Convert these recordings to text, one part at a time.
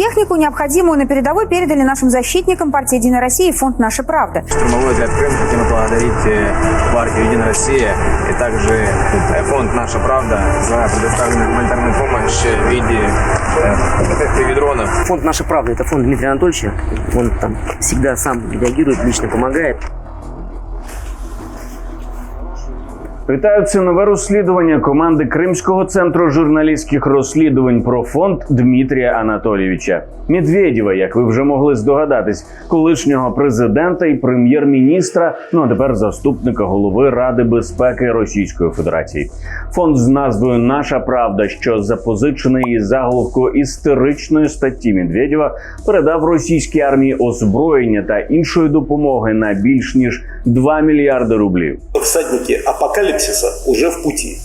технику, необходимую на передовой, передали нашим защитникам партии «Единая Россия» и фонд «Наша правда». Штурмовой отряд Крым хотим поблагодарить э, партию «Единая Россия» и также э, фонд «Наша правда» за предоставленную гуманитарную помощь в виде э, пивидронов. Фонд «Наша правда» — это фонд Дмитрия Анатольевича. Он там всегда сам реагирует, лично помогает. Це нове розслідування команди Кримського центру журналістських розслідувань про фонд Дмитрія Анатолійовича Медведєва, як ви вже могли здогадатись, колишнього президента і прем'єр-міністра, ну а тепер заступника голови Ради безпеки Російської Федерації. Фонд з назвою Наша Правда, що запозичений із заголовку істеричної статті Медведєва, передав російській армії озброєння та іншої допомоги на більш ніж 2 мільярди рублів. всадники апокалипсиса уже в пути.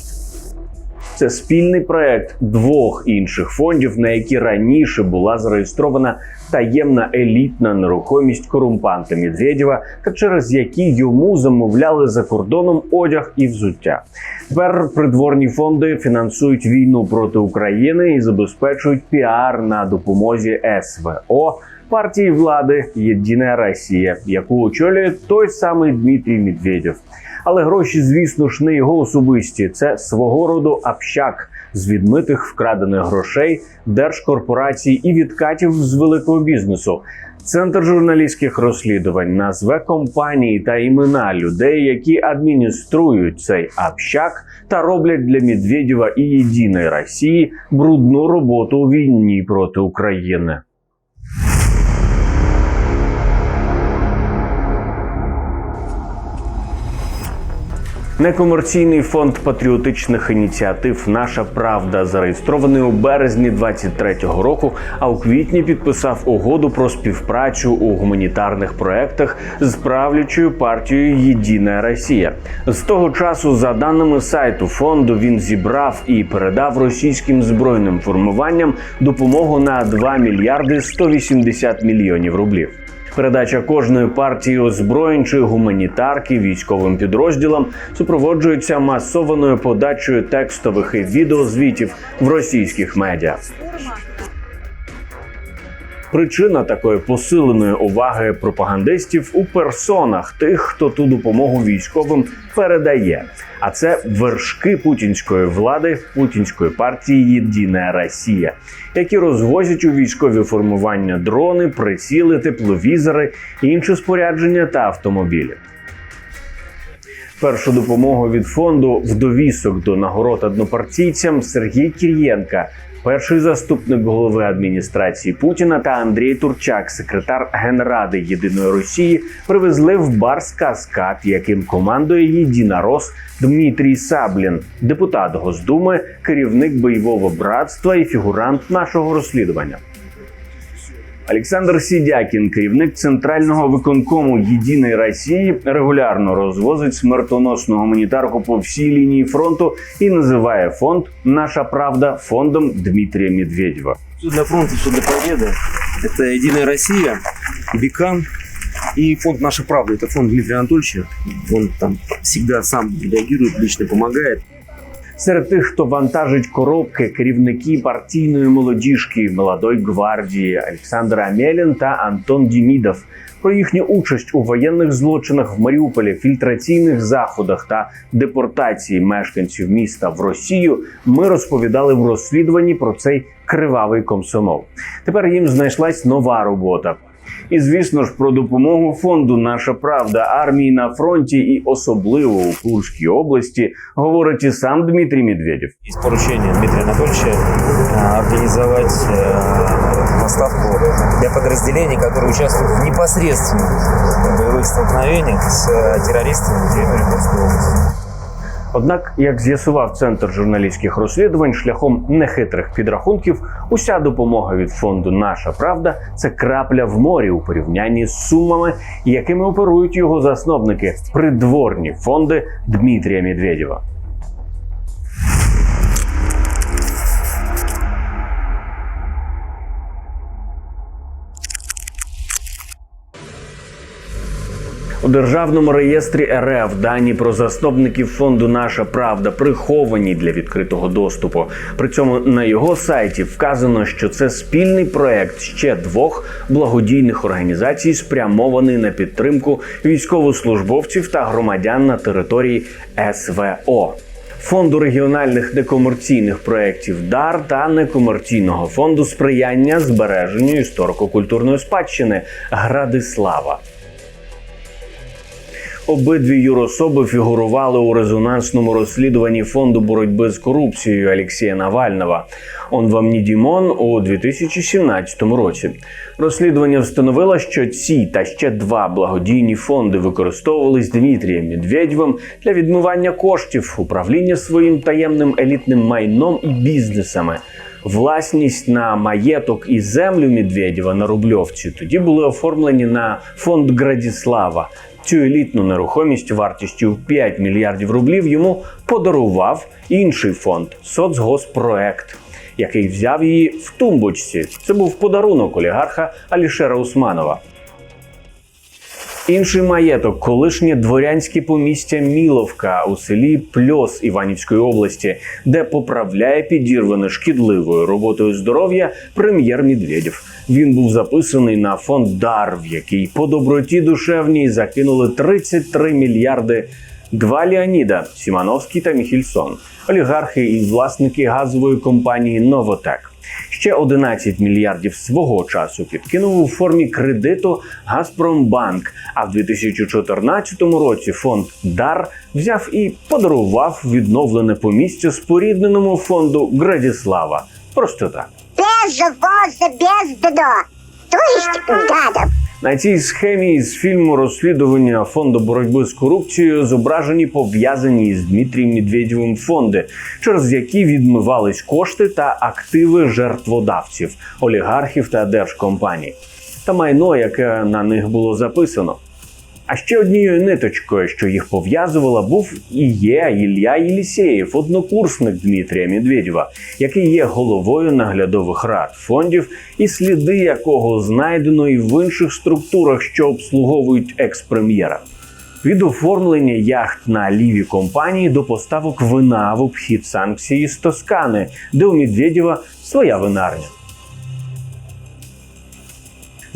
Це спільний проект двох інших фондів, на які раніше була зареєстрована таємна елітна нерухомість корумпанта Медведєва, та через які йому замовляли за кордоном одяг і взуття. Тепер придворні фонди фінансують війну проти України і забезпечують піар на допомозі СВО. Партії влади Єдина Росія, яку очолює той самий Дмитрій Медведєв. Але гроші, звісно ж, не його особисті. Це свого роду общак з відмитих вкрадених грошей, держкорпорацій і відкатів з великого бізнесу. Центр журналістських розслідувань назве компанії та імена людей, які адмініструють цей общак та роблять для Медведєва і єдиної Росії брудну роботу у війні проти України. Некомерційний фонд патріотичних ініціатив Наша Правда зареєстрований у березні 23-го року, а у квітні підписав угоду про співпрацю у гуманітарних проектах з правлячою партією Єдина Росія. З того часу, за даними сайту фонду, він зібрав і передав російським збройним формуванням допомогу на 2 мільярди 180 мільйонів рублів. Передача кожної партії озброєнь чи гуманітарки військовим підрозділам супроводжується масованою подачею текстових і відеозвітів в російських медіа. Причина такої посиленої уваги пропагандистів у персонах тих, хто ту допомогу військовим передає. А це вершки путінської влади путінської партії Єдина Росія, які розвозять у військові формування дрони, приціли, тепловізори, інші спорядження та автомобілі. Першу допомогу від фонду в довісок до нагород однопартійцям Сергій Кір'єнка, перший заступник голови адміністрації Путіна та Андрій Турчак, секретар Генради Єдиної Росії, привезли в бар з каскад, яким командує Єдина Рос Дмитрій Саблін, депутат Госдуми, керівник бойового братства і фігурант нашого розслідування. Олександр Сідякін, керівник центрального виконкому Єдиної Росії, регулярно розвозить смертоносну гуманітарку по всій лінії фронту і називає фонд Наша Правда фондом Дмитрія Медведєва. Все для фронта, все для победы. Это Единая Россия, Бекан и фонд «Наша правда». Это фонд Дмитрия Анатольевича. Он там всегда сам реагирует, лично помогает. Серед тих, хто вантажить коробки, керівники партійної молодіжки молодої гвардії Олександр Амелін та Антон Дімідов. Про їхню участь у воєнних злочинах в Маріуполі, фільтраційних заходах та депортації мешканців міста в Росію ми розповідали в розслідуванні про цей кривавий комсомол. Тепер їм знайшлась нова робота. І звісно ж про допомогу фонду Наша Правда армії на фронті і особливо у Курській області говорить і сам Дмитрій Медведєв. Есть поручение Дмитрия Анатольевича э, организовать э, поставку для подразделений, которые участвуют в непосредственных боевых столкновениях с э, террористами на территории Курской области. Однак, як з'ясував центр журналістських розслідувань, шляхом нехитрих підрахунків, уся допомога від фонду Наша Правда це крапля в морі у порівнянні з сумами, якими оперують його засновники придворні фонди Дмитрія Медведєва. У державному реєстрі РФ дані про засновників фонду Наша Правда приховані для відкритого доступу. При цьому на його сайті вказано, що це спільний проект ще двох благодійних організацій, спрямований на підтримку військовослужбовців та громадян на території СВО. Фонду регіональних некомерційних проєктів ДАР та некомерційного фонду сприяння збереженню історико-культурної спадщини Градислава. Обидві юрособи фігурували у резонансному розслідуванні фонду боротьби з корупцією Алексія Навального. Он вам не Дімон у 2017 році. Розслідування встановило, що ці та ще два благодійні фонди використовувались Дмитрієм Медведєвим для відмивання коштів, управління своїм таємним елітним майном і бізнесами. Власність на маєток і землю Медведєва на Рубльовці тоді були оформлені на фонд Градіслава. Цю елітну нерухомість вартістю в 5 мільярдів рублів йому подарував інший фонд Соцгоспроект, який взяв її в тумбочці. Це був подарунок олігарха Алішера Усманова. Інший маєток, колишнє дворянське помістя Міловка у селі Пльос Іванівської області, де поправляє підірване шкідливою роботою здоров'я прем'єр Медведєв. Він був записаний на фонд Дар, в який по доброті душевній закинули 33 мільярди. Два Леоніда Сімановський та Міхільсон, олігархи і власники газової компанії Новотек. Ще 11 мільярдів свого часу підкинув у формі кредиту Газпромбанк. А в 2014 році фонд Дар взяв і подарував відновлене помістя спорідненому фонду Градіслава. Просто так. без воза, без. То есть. На цій схемі з фільму розслідування фонду боротьби з корупцією зображені пов'язані з Дмитрієм Медведєвим фонди, через які відмивались кошти та активи жертводавців, олігархів та держкомпаній, та майно, яке на них було записано. А ще однією ниточкою, що їх пов'язувала, був і є Ілля Єлісєєв, однокурсник Дмитрія Медведєва, який є головою наглядових рад фондів, і сліди якого знайдено і в інших структурах, що обслуговують екс-прем'єра. Від оформлення яхт на ліві компанії до поставок вина в обхід санкції з Тоскани, де у Медведєва своя винарня.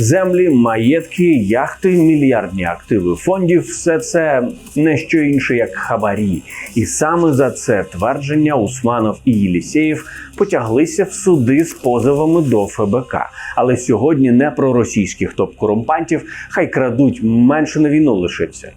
Землі, маєтки, яхти, мільярдні активи фондів все це не що інше, як хабарі. І саме за це твердження Усманов і Єлісєєв потяглися в суди з позовами до ФБК. Але сьогодні не про російських топ-корумпантів, хай крадуть менше на війну лишиться.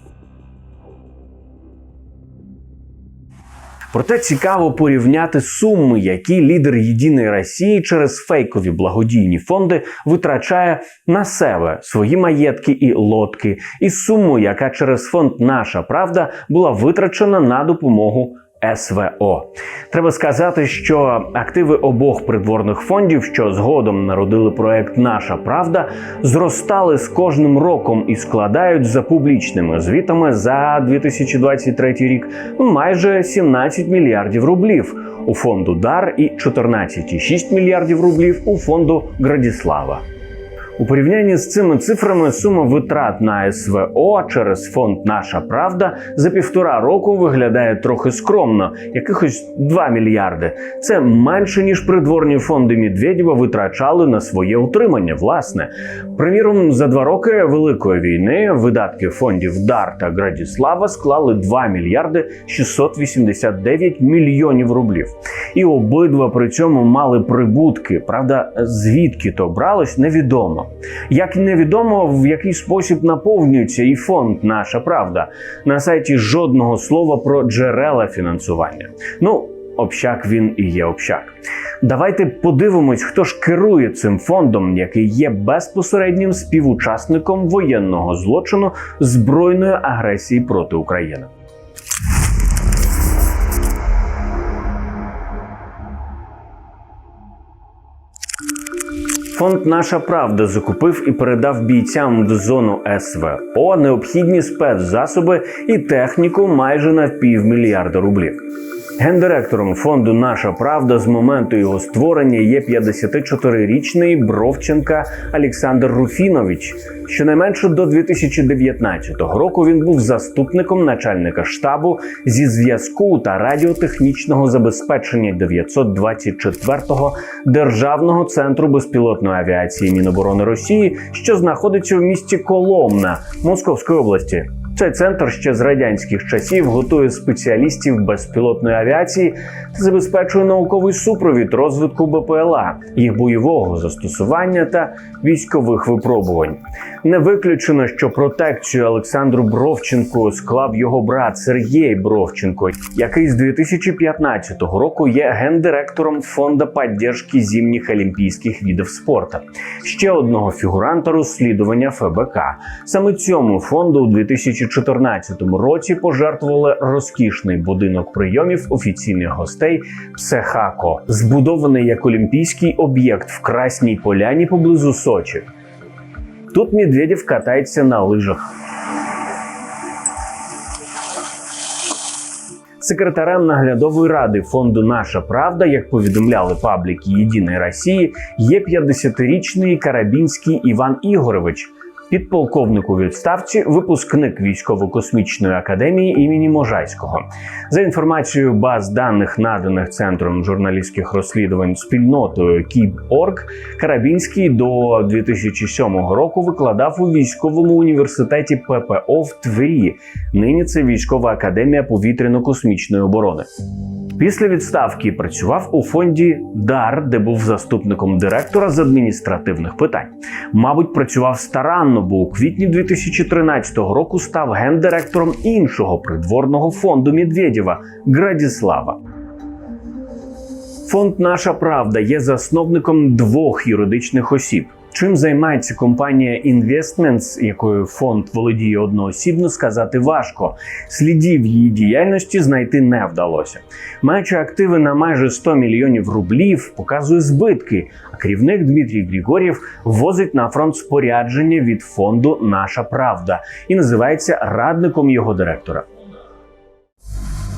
Проте цікаво порівняти суми, які лідер Єдиної Росії через фейкові благодійні фонди витрачає на себе свої маєтки і лодки, і суму, яка через фонд Наша Правда була витрачена на допомогу. СВО треба сказати, що активи обох придворних фондів, що згодом народили проект Наша Правда, зростали з кожним роком і складають за публічними звітами за 2023 рік майже 17 мільярдів рублів у фонду Дар і 14,6 мільярдів рублів у фонду Градіслава. У порівнянні з цими цифрами сума витрат на СВО через фонд Наша Правда за півтора року виглядає трохи скромно, якихось 2 мільярди. Це менше ніж придворні фонди Медведєва витрачали на своє утримання. Власне, приміром, за два роки великої війни видатки фондів Дар та Градіслава склали 2 мільярди 689 мільйонів рублів. І обидва при цьому мали прибутки. Правда, звідки то бралось, невідомо. Як невідомо, в який спосіб наповнюється і фонд Наша Правда на сайті жодного слова про джерела фінансування. Ну. Общак він і є общак. Давайте подивимось, хто ж керує цим фондом, який є безпосереднім співучасником воєнного злочину збройної агресії проти України. Фонд Наша Правда закупив і передав бійцям в зону СВО необхідні спецзасоби і техніку майже на півмільярда рублів. Гендиректором фонду Наша Правда з моменту його створення є 54-річний Бровченка Олександр Руфінович. Щонайменше до 2019 року він був заступником начальника штабу зі зв'язку та радіотехнічного забезпечення 924-го державного центру безпілотної авіації Міноборони Росії, що знаходиться в місті Коломна Московської області. Цей центр ще з радянських часів готує спеціалістів безпілотної авіації та забезпечує науковий супровід розвитку БПЛА, їх бойового застосування та військових випробувань. Не виключено, що протекцію Олександру Бровченку склав його брат Сергій Бровченко, який з 2015 року є гендиректором фонду підтримки зимніх олімпійських видів спорту. Ще одного фігуранта розслідування ФБК. Саме цьому фонду у 2014 році пожертвували розкішний будинок прийомів офіційних гостей Псехако, збудований як олімпійський об'єкт в Красній Поляні поблизу Сочі. Тут Медведєв катається на лижах. Секретарем наглядової ради фонду Наша Правда, як повідомляли пабліки Єдиної Росії, є 50-річний Карабінський Іван Ігорович, підполковник у відставці, випускник військово-космічної академії імені Можайського. За інформацією баз даних, наданих центром журналістських розслідувань спільнотою Кіборг, Карабінський до 2007 року викладав у військовому університеті ППО в Твері. Нині це військова академія повітряно-космічної оборони. Після відставки працював у фонді ДАР, де був заступником директора з адміністративних питань. Мабуть, працював старанно, бо у квітні 2013 року став гендиректором іншого придворного фонду Медведєва Градіслава. Фонд Наша Правда є засновником двох юридичних осіб. Чим займається компанія Investments, якою фонд володіє одноосібно, сказати важко. Слідів її діяльності знайти не вдалося. Маючи активи на майже 100 мільйонів рублів, показує збитки. А керівник Дмитрій Григорєв возить на фронт спорядження від фонду Наша Правда і називається радником його директора.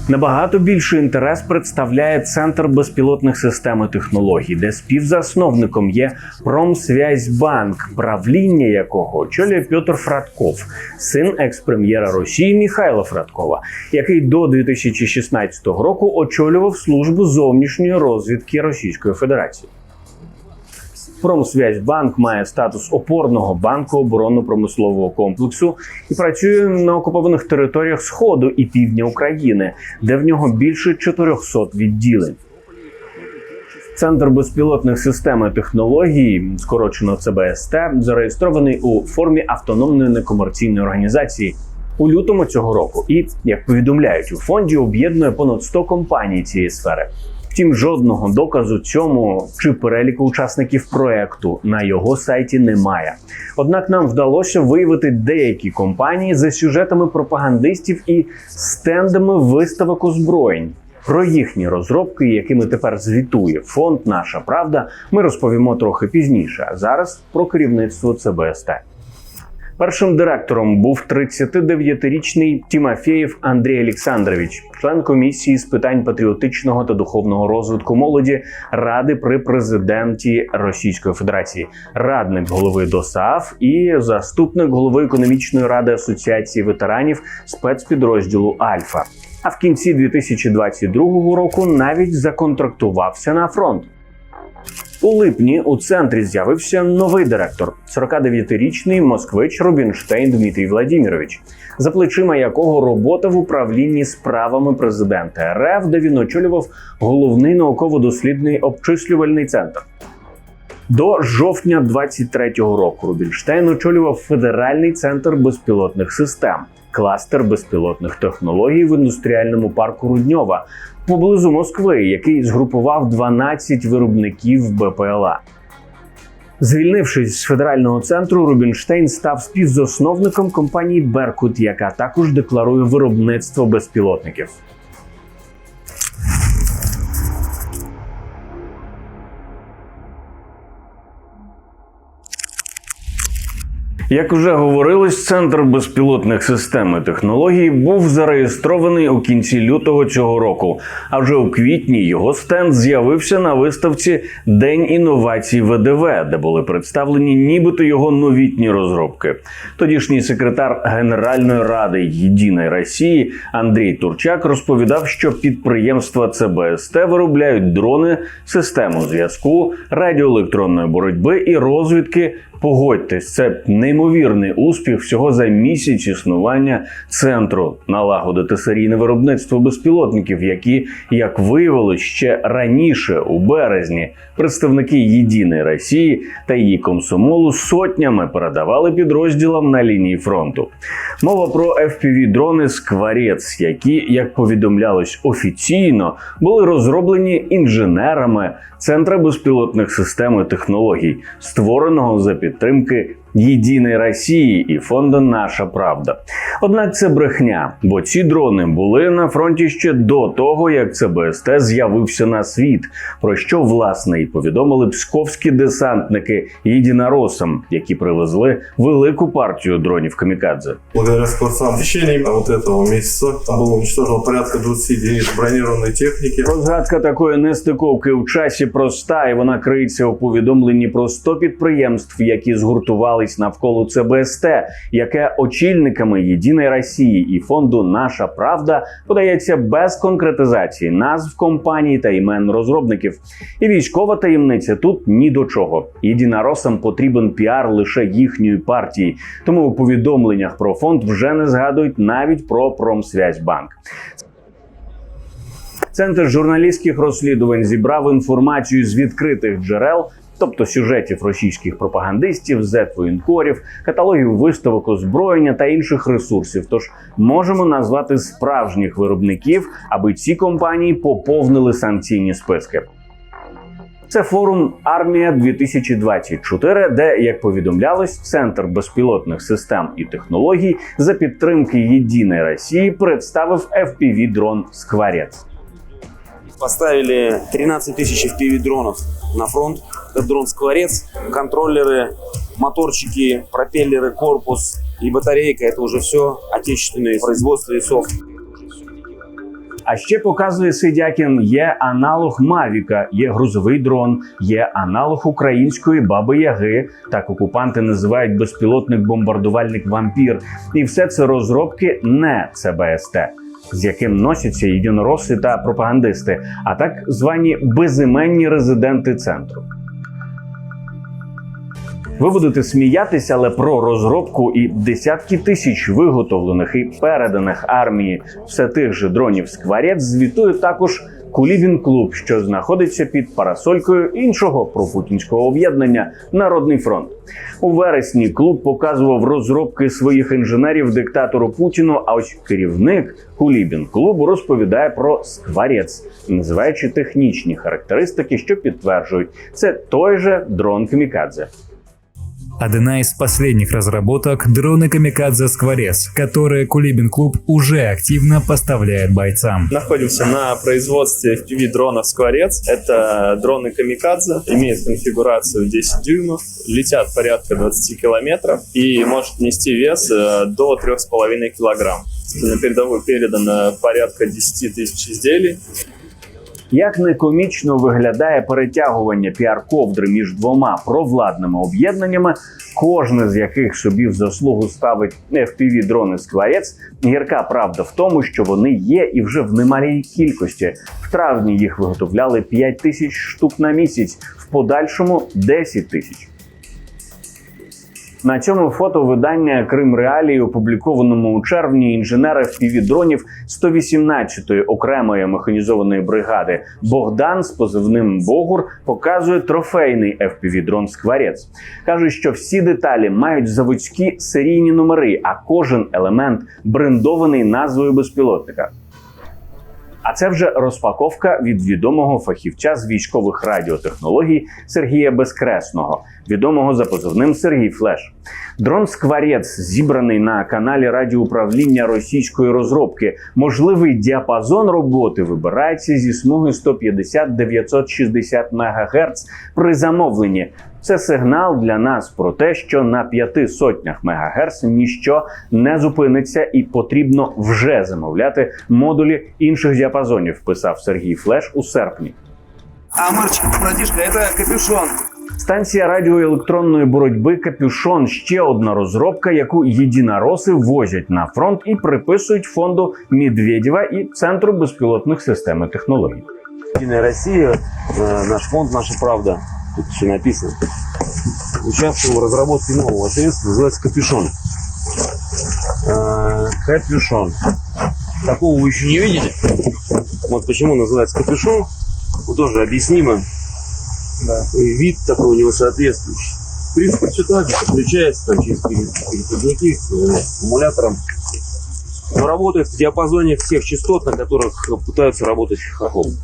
Набагато більший інтерес представляє центр безпілотних систем і технологій, де співзасновником є Промсвязьбанк, правління якого очолює Петр Фрадков, син екс-прем'єра Росії Міхайла Фрадкова, який до 2016 року очолював службу зовнішньої розвідки Російської Федерації. Промсвязьбанк має статус опорного банку оборонно-промислового комплексу і працює на окупованих територіях Сходу і півдня України, де в нього більше 400 відділень. Центр безпілотних систем і технологій, скорочено ЦБСТ, зареєстрований у формі автономної некомерційної організації у лютому цього року. І як повідомляють у фонді, об'єднує понад 100 компаній цієї сфери. Втім, жодного доказу цьому чи переліку учасників проекту на його сайті немає. Однак нам вдалося виявити деякі компанії за сюжетами пропагандистів і стендами виставок озброєнь. Про їхні розробки, якими тепер звітує фонд Наша Правда, ми розповімо трохи пізніше. А зараз про керівництво ЦБСТ. Першим директором був 39-річний Тімофєєв Андрій Олександрович, член комісії з питань патріотичного та духовного розвитку молоді Ради при президенті Російської Федерації, радник голови ДОСААФ і заступник голови економічної ради Асоціації ветеранів спецпідрозділу Альфа. А в кінці 2022 року навіть законтрактувався на фронт. У липні у центрі з'явився новий директор, 49-річний москвич Рубінштейн Дмитрій Владімірович, за плечима якого робота в управлінні справами президента РФ, де він очолював головний науково-дослідний обчислювальний центр. До жовтня 23-го року Рубінштейн очолював Федеральний центр безпілотних систем, кластер безпілотних технологій в індустріальному парку Рудньова поблизу Москви, який згрупував 12 виробників БПЛА. Звільнившись з федерального центру, Рубінштейн став співзасновником компанії Беркут, яка також декларує виробництво безпілотників. Як уже говорилось, центр безпілотних систем і технологій був зареєстрований у кінці лютого цього року. А вже у квітні його стенд з'явився на виставці День інновацій ВДВ, де були представлені нібито його новітні розробки. Тодішній секретар Генеральної ради Єдиної Росії Андрій Турчак розповідав, що підприємства ЦБСТ виробляють дрони, систему зв'язку, радіоелектронної боротьби і розвідки. Погодьтесь, це неймовірний успіх всього за місяць існування центру налагодити серійне виробництво безпілотників, які, як виявилось, ще раніше у березні представники Єдиної Росії та її комсомолу сотнями передавали підрозділам на лінії фронту. Мова про fpv дрони Скварець, які, як повідомлялось офіційно, були розроблені інженерами Центра безпілотних систем і технологій, створеного за підтримки Єдиної Росії і фонду Наша Правда. Однак це брехня, бо ці дрони були на фронті ще до того, як ЦБСТ з'явився на світ, про що власне і повідомили псковські десантники єдиноросам, які привезли велику партію дронів камікадзе. Благодаря скворцам в течение вот этого месяца там было уничтожено порядка 20 единиц бронированной техники. Розгадка такої нестиковки в часі проста, і вона криється у повідомленні про 100 підприємств, які згуртувались навколо ЦБСТ, яке очільниками Єдиної Росії і фонду Наша Правда подається без конкретизації назв компаній та імен розробників. І військова таємниця тут ні до чого. Єдиноросам потрібен піар лише їхньої партії, тому у повідомленнях про фонд вже не згадують навіть про Промсвязьбанк. Центр журналістських розслідувань зібрав інформацію з відкритих джерел, тобто сюжетів російських пропагандистів, зет-воєнкорів, каталогів виставок озброєння та інших ресурсів. Тож можемо назвати справжніх виробників, аби ці компанії поповнили санкційні списки. Це форум Армія 2024, де, як повідомлялось, центр безпілотних систем і технологій за підтримки Єдиної Росії представив fpv дрон Скварець. Поставили 13 тысяч FPV дронов на фронт. Это дрон Скворец, контроллеры, моторчики, пропеллеры, корпус и батарейка. Это уже все отечественные производства и софт. А ще показує Сидякін, є аналог Мавіка, є грузовий дрон, є аналог української баби Яги. Так окупанти називають безпілотник бомбардувальник вампір. І все це розробки не ЦБСТ, з яким носяться єдинороси та пропагандисти, а так звані безіменні резиденти центру. Ви будете сміятися, але про розробку і десятки тисяч виготовлених і переданих армії все тих же дронів Скварець звітує також Кулібін клуб, що знаходиться під парасолькою іншого пропутінського об'єднання Народний фронт. У вересні клуб показував розробки своїх інженерів диктатору Путіну. А ось керівник Кулібін клубу розповідає про Скварець, називаючи технічні характеристики, що підтверджують, це той же дрон Камікадзе. Одна из последних разработок – дроны Камикадзе Скворец, которые Кулибин Клуб уже активно поставляет бойцам. Находимся на производстве FPV дронов Скворец. Это дроны Камикадзе, имеют конфигурацию 10 дюймов, летят порядка 20 километров и может нести вес э, до 3,5 килограмм. На передовую передано порядка 10 тысяч изделий. Як не комічно виглядає перетягування піар-ковдри між двома провладними об'єднаннями, кожне з яких собі в заслугу ставить fpv дрони Скварець, гірка правда в тому, що вони є і вже в немалій кількості. В травні їх виготовляли 5 тисяч штук на місяць, в подальшому 10 тисяч. На цьому фото видання Крим Реалії, опублікованому у червні, інженери FPV-дронів 118-ї окремої механізованої бригади Богдан з позивним Богур показує трофейний FPV-дрон Скварець. Каже, що всі деталі мають заводські серійні номери, а кожен елемент брендований назвою безпілотника. А це вже розпаковка від відомого фахівця з військових радіотехнологій Сергія Безкресного, відомого за позивним Сергій Флеш. Дрон Скварець зібраний на каналі радіоуправління російської розробки. Можливий діапазон роботи вибирається зі смуги 150-960 МГц при замовленні. Це сигнал для нас про те, що на п'яти сотнях мегагерц ніщо не зупиниться, і потрібно вже замовляти модулі інших діапазонів. Писав Сергій Флеш у серпні. А, Марчик, братишка, это капюшон. Станція радіоелектронної боротьби Капюшон ще одна розробка, яку єдинороси возять на фронт і приписують фонду Медведєва і Центру безпілотних систем і технологій. Россия, э, наш фонд «Наша правда», тут все написано, участвовал в разработке нового средства, называется «Капюшон». Э, Капюшон. Такого вы еще не видели? Вот почему называется капюшон, тоже объяснимо. И вид такой у него соответствующий. В принципе, все так же, подключается там, через пере- переходники с аккумулятором. Но работает в диапазоне всех частот, на которых пытаются работать хохлом.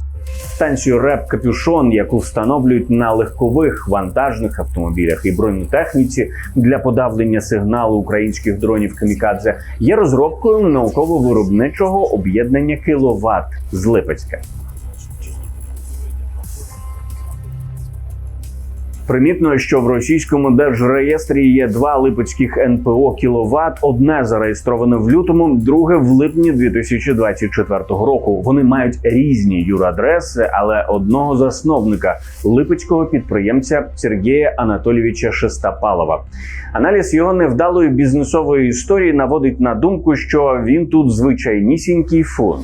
Станцію РЕП Капюшон, яку встановлюють на легкових вантажних автомобілях і бронетехніці для подавлення сигналу українських дронів Камікадзе, є розробкою науково-виробничого об'єднання Кіловат з Липецька. Примітно, що в російському держреєстрі є два липецьких НПО кіловат. Одне зареєстроване в лютому, друге в липні 2024 року. Вони мають різні юрадреси, але одного засновника липецького підприємця Сергія Анатолійовича Шестопалова. Аналіз його невдалої бізнесової історії наводить на думку, що він тут звичайнісінький фонд.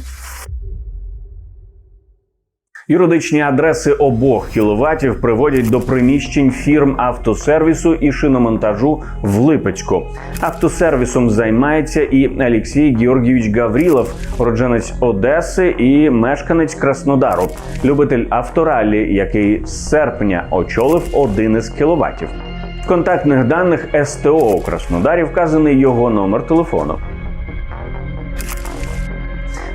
Юридичні адреси обох кіловатів приводять до приміщень фірм автосервісу і шиномонтажу в Липецьку. Автосервісом займається і Олексій Георгійович Гаврілов, уродженець Одеси і мешканець Краснодару, любитель авторалі, який з серпня очолив один із кіловатів. В контактних даних СТО у Краснодарі вказаний його номер телефону.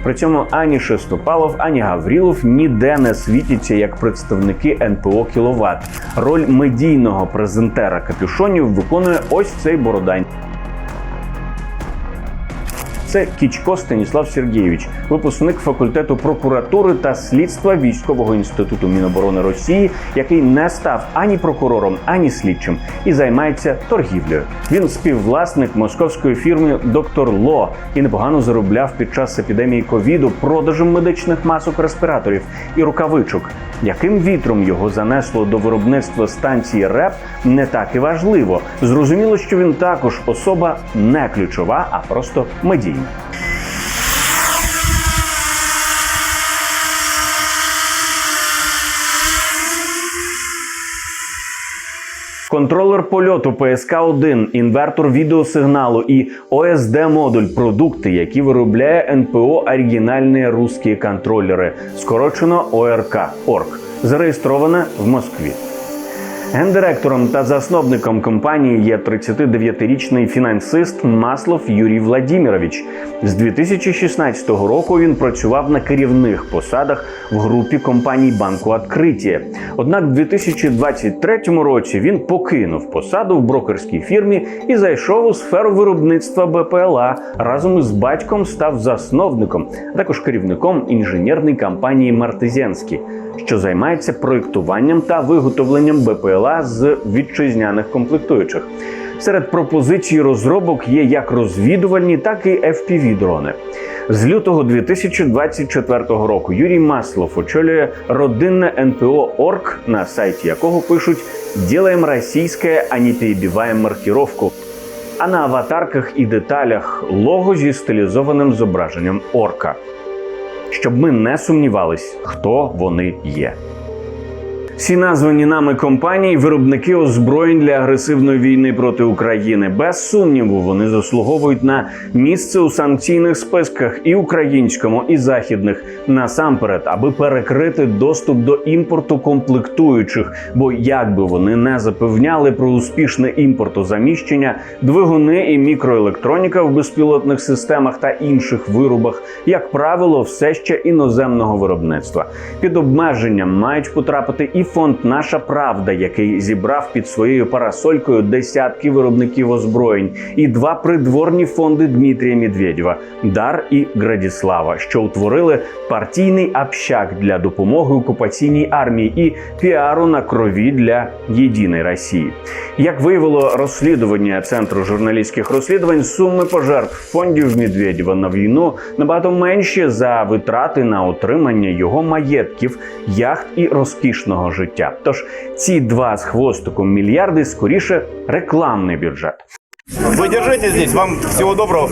При цьому ані Шестопалов, ані Гаврілов ніде не світяться як представники НПО Кіловат. Роль медійного презентера капюшонів виконує ось цей бородань. Це Кічко Станіслав Сергійович, випускник факультету прокуратури та слідства військового інституту Міноборони Росії, який не став ані прокурором, ані слідчим і займається торгівлею. Він співвласник московської фірми Доктор Ло і непогано заробляв під час епідемії ковіду продажем медичних масок респіраторів і рукавичок. Яким вітром його занесло до виробництва станції РЕП, не так і важливо. Зрозуміло, що він також особа не ключова, а просто медійна. Контролер польоту ПСК-1, інвертор відеосигналу і ОСД-модуль продукти, які виробляє НПО оригінальні русські контролери, скорочено ОРК ОРК, зареєстроване в Москві. Гендиректором та засновником компанії є 39-річний фінансист Маслов Юрій Владімірович. З 2016 року він працював на керівних посадах в групі компаній банку «Откриття». Однак, в 2023 році він покинув посаду в брокерській фірмі і зайшов у сферу виробництва БПЛА. Разом із батьком став засновником, а також керівником інженерної компанії Мартезянський що займається проєктуванням та виготовленням БПЛА з вітчизняних комплектуючих. Серед пропозицій розробок є як розвідувальні, так і fpv дрони. З лютого 2024 року Юрій Маслов очолює родинне НПО Орг, на сайті якого пишуть «Ділаємо російське, а не перебиваємо маркировку. А на аватарках і деталях лого зі стилізованим зображенням орка щоб ми не сумнівались, хто вони є. Всі названі нами компанії виробники озброєнь для агресивної війни проти України. Без сумніву, вони заслуговують на місце у санкційних списках і українському, і західних насамперед, аби перекрити доступ до імпорту комплектуючих. Бо як би вони не запевняли про успішне імпортозаміщення, двигуни і мікроелектроніка в безпілотних системах та інших виробах, як правило, все ще іноземного виробництва. Під обмеженням мають потрапити і фонд Наша Правда, який зібрав під своєю парасолькою десятки виробників озброєнь, і два придворні фонди Дмитрія Медведєва Дар і Градіслава, що утворили партійний общак для допомоги окупаційній армії і піару на крові для єдиної Росії. Як виявило розслідування центру журналістських розслідувань, суми пожертв фондів Медведєва на війну набагато менші за витрати на отримання його маєтків, яхт і розкішного життя. Тож ці два з хвостиком мільярди скоріше рекламний бюджет. Вы держите здесь, вам всего доброго.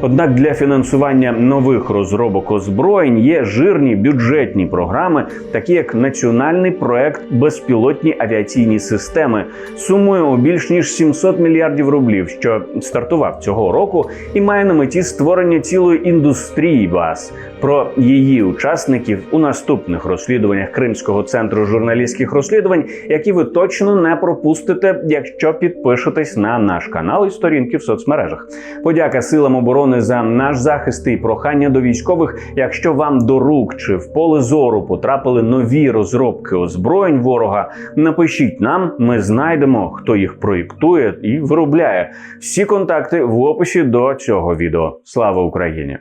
Однак для фінансування нових розробок озброєнь є жирні бюджетні програми, такі як національний проект безпілотні авіаційні системи, сумою у більш ніж 700 мільярдів рублів, що стартував цього року, і має на меті створення цілої індустрії баз. Про її учасників у наступних розслідуваннях Кримського центру журналістських розслідувань, які ви точно не пропустите, якщо підпишетесь на наш канал і сторінки в соцмережах. Подяка силам оборони за наш захист і прохання до військових. Якщо вам до рук чи в поле зору потрапили нові розробки озброєнь ворога, напишіть нам, ми знайдемо, хто їх проєктує і виробляє. Всі контакти в описі до цього відео. Слава Україні!